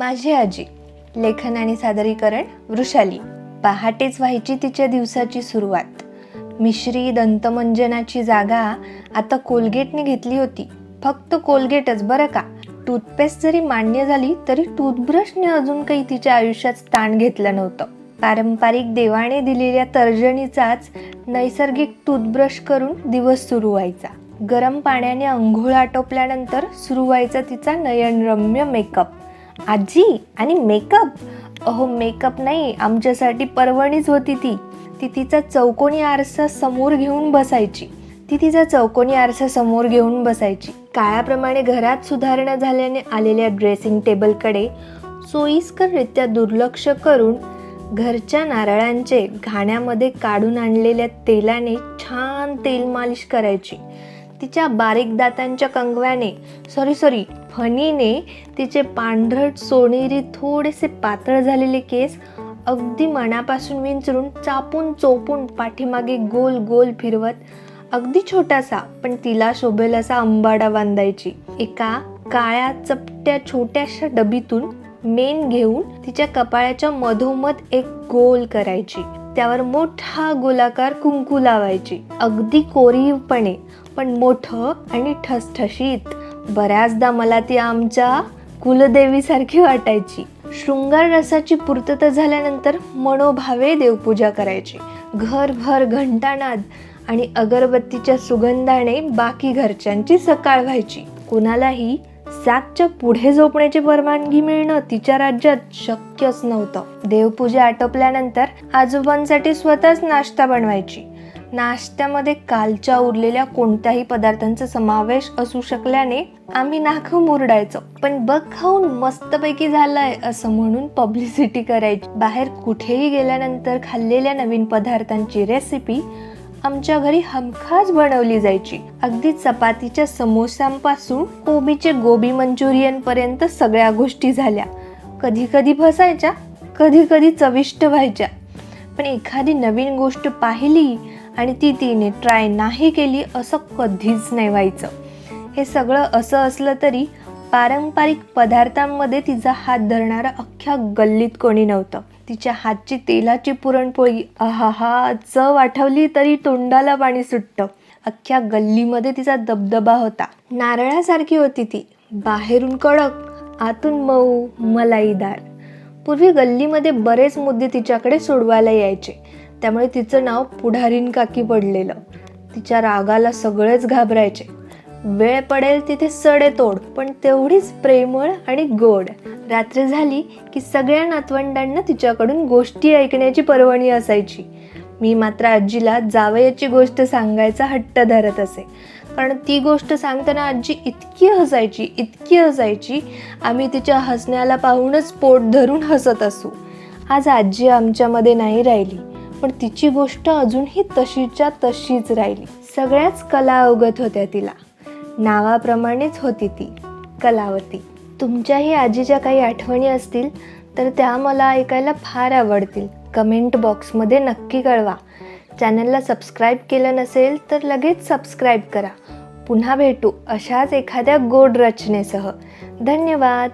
माझी आजी लेखन आणि सादरीकरण वृषाली. पहाटेच व्हायची तिच्या दिवसाची सुरुवात. मिश्री दंतमंजनाची जागा आता कोलगेटने घेतली होती. फक्त कोलगेटच बरं का? टूथपेस्ट जरी मान्य झाली तरी टूथब्रशने अजून काही तिच्या आयुष्यात स्थान घेतलं नव्हतं. पारंपरिक देवाने दिलेल्या तर्जनीचाच नैसर्गिक टूथब्रश करून दिवस सुरू व्हायचा. गरम पाण्याने अंघोळ आटोपल्यानंतर सुरू व्हायचा तिचा नयनरम्य मेकअप. आजी आणि मेकअप? अहो मेकअप नाही आमच्यासाठी पर्वणीच होती ती. ती तिचा चौकोनी आरसा समोर घेऊन बसायची. ती तिचा चौकोनी आरसा समोर घेऊन बसायची. काळाप्रमाणे घरात सुधारणा झाल्याने आलेल्या ड्रेसिंग टेबलकडे सोयीस्कररित्या दुर्लक्ष करून घरच्या नारळांचे घाण्यामध्ये काढून आणलेल्या तेलाने छान तेल मालिश करायची. तिच्या बारीक दातांच्या कंगव्याने सॉरी सॉरी फणीने तिचे पांढरट सोनेरी थोडेसे पातळ झालेले केस अगदी मनापासून विंचरून चापून चोपून पाठीमागे गोल गोल फिरवत अगदी छोटासा पण तिला शोभेल असा अंबाडा बांधायची. एका काळ्या चपट्या छोट्याशा डबीतून मेन घेऊन तिच्या कपाळाच्या मधोमध एक गोल करायची. त्यावर मोठा गोलाकार कुंकू लावायची. अगदी कोरीवपणे पण मोठं आणि ठसठशीत. बऱ्याचदा मला ती आमच्या कुलदेवीसारखी वाटायची. शृंगार रसाची पूर्तता झाल्यानंतर मनोभावे देवपूजा करायची. घरभर घंटानाद आणि अगरबत्तीच्या सुगंधाने बाकी घरच्यांची सकाळ व्हायची. कुणालाही सातच्या पुढे झोपण्याची परवानगी मिळणं तिच्या राज्यात शक्यच नव्हतं. देवपूजा आटोपल्यानंतर आजोबांसाठी स्वतःच नाश्ता बनवायची. नाश्त्यामध्ये कालच्या उरलेल्या कोणत्याही पदार्थांचा समावेश असू शकल्याने आम्ही नाख मुरडायचो पण बघ खाऊन मस्तपैकी झालंय असं म्हणून पब्लिसिटी करायची. बाहेर कुठेही गेल्यानंतर खाल्लेल्या नवीन पदार्थांची रेसिपी आमच्या घरी हमखास बनवली जायची. अगदी चपातीच्या समोस्यांपासून कोबीचे गोबी मंचुरियन पर्यंत सगळ्या गोष्टी झाल्या. कधी कधी फसायच्या कधी कधी चविष्ट व्हायच्या. पण एखादी नवीन गोष्ट पाहिली आणि ती तिने ट्राय नाही केली असं कधीच नाही व्हायचं. हे सगळं असं असलं तरी पारंपरिक पदार्थांमध्ये तिचा हात धरणारा अख्ख्या गल्लीत कोणी नव्हतं. तिच्या हातची तेलाची पुरणपोळी आहाहा चव आठवली तरी तोंडाला पाणी सुटतं. अख्ख्या गल्लीमध्ये तिचा दबदबा होता. नारळासारखी होती ती. बाहेरून कडक आतून मऊ मलाईदार. पूर्वी गल्लीमध्ये बरेच मुद्दे तिच्याकडे सोडवायला यायचे. त्यामुळे तिचं नाव पुढारीन काकी पडलेलं. तिच्या रागाला सगळेच घाबरायचे. वेळ पडेल तिथे सडे तोड पण तेवढीच प्रेमळ आणि गोड. रात्र झाली की सगळ्या नातवंडांना तिच्याकडून गोष्टी ऐकण्याची पर्वणी असायची. मी मात्र आजीला जावयाची गोष्ट सांगायचा हट्ट धरत असे. कारण ती गोष्ट सांगताना आजी इतकी हसायची इतकी हसायची आम्ही तिच्या हसण्याला पाहूनच पोट धरून हसत असू. आज आजी आमच्यामध्ये नाही राहिली. पण तिची गोष्ट अजूनही तशीच्या तशीच राहिली. सगळ्याच कला अवगत होत्या तिला. नावाप्रमाणेच होती ती कलावती. तुमच्याही आजीच्या काही आठवणी असतील तर त्या मला ऐकायला फार आवडतील. कमेंट बॉक्समध्ये नक्की कळवा. चॅनलला सबस्क्राईब केलं नसेल तर लगेच सबस्क्राईब करा. पुन्हा भेटू अशाच एखाद्या गोड रचनेसह. धन्यवाद!